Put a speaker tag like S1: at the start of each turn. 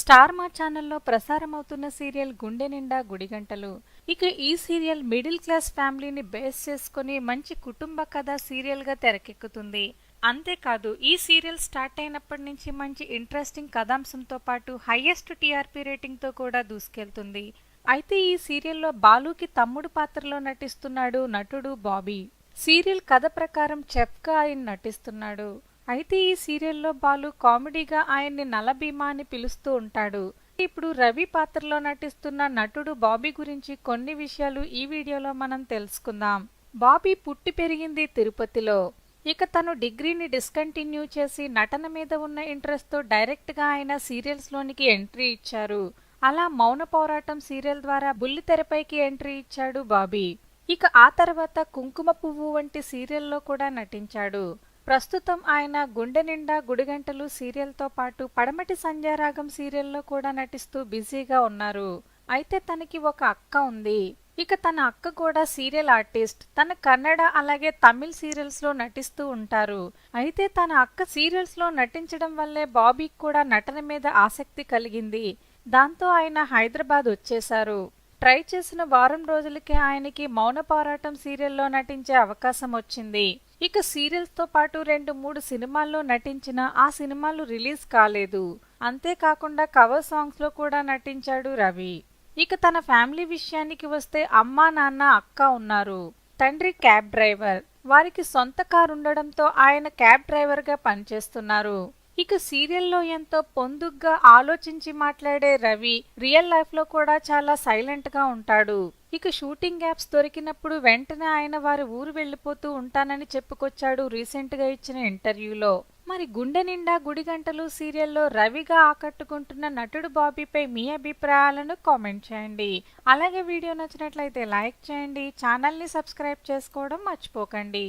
S1: Star మా ఛానల్లో ప్రసారమవుతున్న serial గుండె నిండా గుడిగంటలు. ఇక ఈ సీరియల్ మిడిల్ క్లాస్ ఫ్యామిలీని బేస్ చేసుకుని మంచి కుటుంబ కథ సీరియల్గా తెరకెక్కుతుంది. అంతేకాదు ఈ సీరియల్ స్టార్ట్ అయినప్పటి నుంచి మంచి ఇంట్రెస్టింగ్ కథాంశంతో పాటు హైయెస్ట్ టీఆర్పీ రేటింగ్తో కూడా దూసుకెళ్తుంది. అయితే ఈ సీరియల్లో బాలుకి తమ్ముడు పాత్రలో నటిస్తున్నాడు నటుడు బాబీ. సీరియల్ కథ ప్రకారం చెఫ్గా ఆయన నటిస్తున్నాడు. అయితే ఈ సీరియల్లో బాలు కామెడీగా ఆయన్ని నలభీమా అని పిలుస్తూ ఉంటాడు. ఇప్పుడు రవి పాత్రలో నటిస్తున్న నటుడు బాబీ గురించి కొన్ని విషయాలు ఈ వీడియోలో మనం తెలుసుకుందాం. బాబీ పుట్టి పెరిగింది తిరుపతిలో. ఇక తను డిగ్రీని డిస్కంటిన్యూ చేసి నటన మీద ఉన్న ఇంట్రెస్ట్తో డైరెక్ట్గా ఆయన సీరియల్స్లోనికి ఎంట్రీ ఇచ్చారు. అలా మౌన పోరాటం సీరియల్ ద్వారా బుల్లితెరపైకి ఎంట్రీ ఇచ్చాడు బాబీ. ఇక ఆ తర్వాత కుంకుమ పువ్వు వంటి సీరియల్లో కూడా నటించాడు. ప్రస్తుతం ఆయన గుండె నిండా గుడిగంటలు సీరియల్తో పాటు పడమటి సంధ్యారాగం సీరియల్లో కూడా నటిస్తూ బిజీగా ఉన్నారు. అయితే తనకి ఒక అక్క ఉంది. ఇక తన అక్క కూడా సీరియల్ ఆర్టిస్ట్. తన కన్నడ అలాగే తమిళ్ సీరియల్స్లో నటిస్తూ ఉంటారు. అయితే తన అక్క సీరియల్స్లో నటించడం వల్లే బాబీకి కూడా నటన మీద ఆసక్తి కలిగింది. దాంతో ఆయన హైదరాబాద్ వచ్చేశారు. ట్రై చేసిన వారం రోజులకే ఆయనకి మౌన పోరాటం సీరియల్లో నటించే అవకాశం వచ్చింది. ఇక సీరియల్స్తో పాటు రెండు మూడు సినిమాల్లో నటించిన ఆ సినిమాలు రిలీజ్ కాలేదు. అంతేకాకుండా కవర్ సాంగ్స్లో కూడా నటించాడు రవి. ఇక తన ఫ్యామిలీ విషయానికి వస్తే అమ్మా నాన్న అక్క ఉన్నారు. తండ్రి క్యాబ్ డ్రైవర్. వారికి సొంత కారు ఉండడంతో ఆయన క్యాబ్ డ్రైవర్గా పనిచేస్తున్నారు. ఇక సీరియల్లో ఎంతో పొందుగ్గా ఆలోచించి మాట్లాడే రవి రియల్ లైఫ్లో కూడా చాలా సైలెంట్గా ఉంటాడు. ఇక షూటింగ్ గ్యాప్స్ దొరికినప్పుడు వెంటనే ఆయన వారి ఊరు వెళ్ళిపోతూ ఉంటానని చెప్పుకొచ్చాడు రీసెంట్గా ఇచ్చిన ఇంటర్వ్యూలో. మరి గుండె నిండా గుడిగంటలు సీరియల్లో రవిగా ఆకట్టుకుంటున్న నటుడు బాబీపై మీ అభిప్రాయాలను కామెంట్ చేయండి. అలాగే వీడియో నచ్చినట్లయితే లైక్ చేయండి ఛానల్ని సబ్స్క్రైబ్ చేసుకోవడం మర్చిపోకండి.